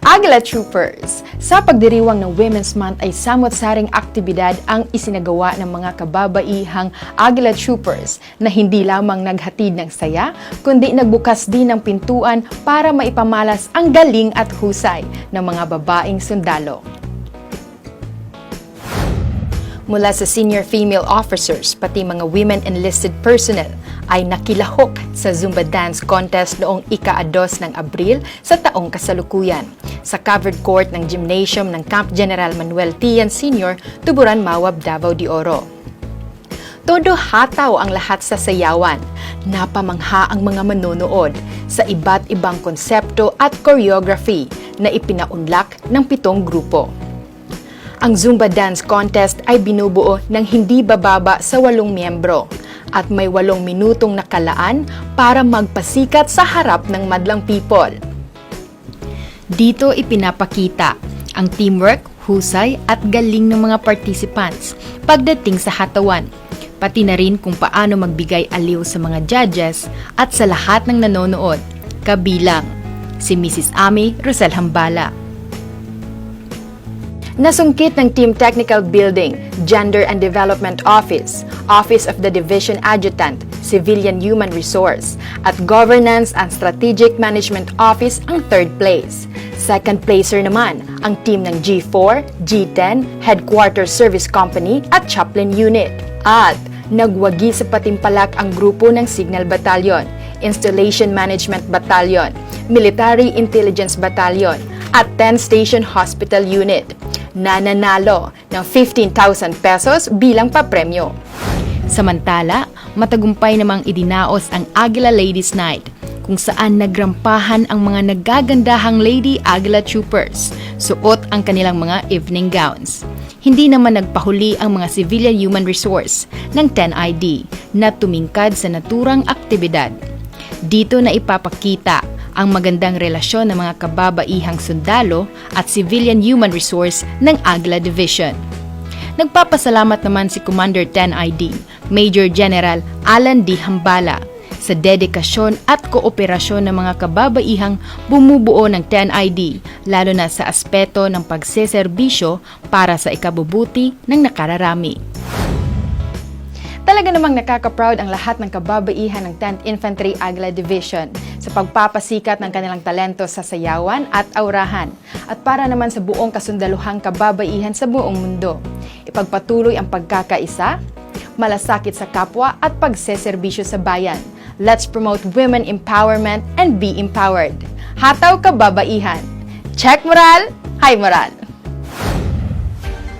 Agila Troopers. Sa pagdiriwang ng Women's Month ay samot-saring aktibidad ang isinagawa ng mga kababaihang Agila Troopers na hindi lamang naghatid ng saya, kundi nagbukas din ng pintuan para maipamalas ang galing at husay ng mga babaeng sundalo. Mula sa senior female officers pati mga women enlisted personnel ay nakilahok sa Zumba Dance Contest noong ika-2 ng Abril sa taong kasalukuyan sa covered court ng gymnasium ng Camp General Manuel Tian Sr., Tuburan, Mawab, Davao de Oro. Todo hataw ang lahat sa sayawan. Napamangha ang mga manonood sa iba't ibang konsepto at choreography na ipinaunlak ng pitong grupo. Ang Zumba Dance Contest ay binubuo ng hindi bababa sa walong miyembro at may walong minutong nakalaan para magpasikat sa harap ng madlang people. Dito ipinapakita ang teamwork, husay at galing ng mga participants pagdating sa hatawan, pati na rin kung paano magbigay aliw sa mga judges at sa lahat ng nanonood, kabilang si Mrs. Ami Rosel Hambala. Nasungkit ng Team Technical Building, Gender and Development Office, Office of the Division Adjutant, Civilian Human Resource, at Governance and Strategic Management Office ang third place. Second placer naman ang team ng G4, G10, Headquarters Service Company at Chaplain Unit. At nagwagi sa patimpalak ang grupo ng Signal Battalion, Installation Management Battalion, Military Intelligence Battalion, at 10 Station Hospital Unit nananalo ng 15,000 pesos bilang papremyo. Samantala, matagumpay namang idinaos ang Agila Ladies Night kung saan nagrampahan ang mga nagagandahang Lady Agila Troopers, suot ang kanilang mga evening gowns. Hindi naman nagpahuli ang mga Civilian Human Resource ng 10ID na tumingkad sa naturang aktibidad. Dito na ipapakita ang magandang relasyon ng mga kababaihang sundalo at civilian human resource ng Agla Division. Nagpapasalamat naman si Commander 10ID, Major General Alan D. Hambala, sa dedikasyon at kooperasyon ng mga kababaihang bumubuo ng 10ID, lalo na sa aspeto ng pagseserbisyo para sa ikabubuti ng nakararami. Talaga namang nakaka-proud ang lahat ng kababaihan ng 10th Infantry Agla Division sa pagpapasikat ng kanilang talento sa sayawan at aurahan at para naman sa buong kasundaluhang kababaihan sa buong mundo. Ipagpatuloy ang pagkakaisa, malasakit sa kapwa at pagseserbisyo sa bayan. Let's promote women empowerment and be empowered. Hataw kababaihan. Check moral, high moral.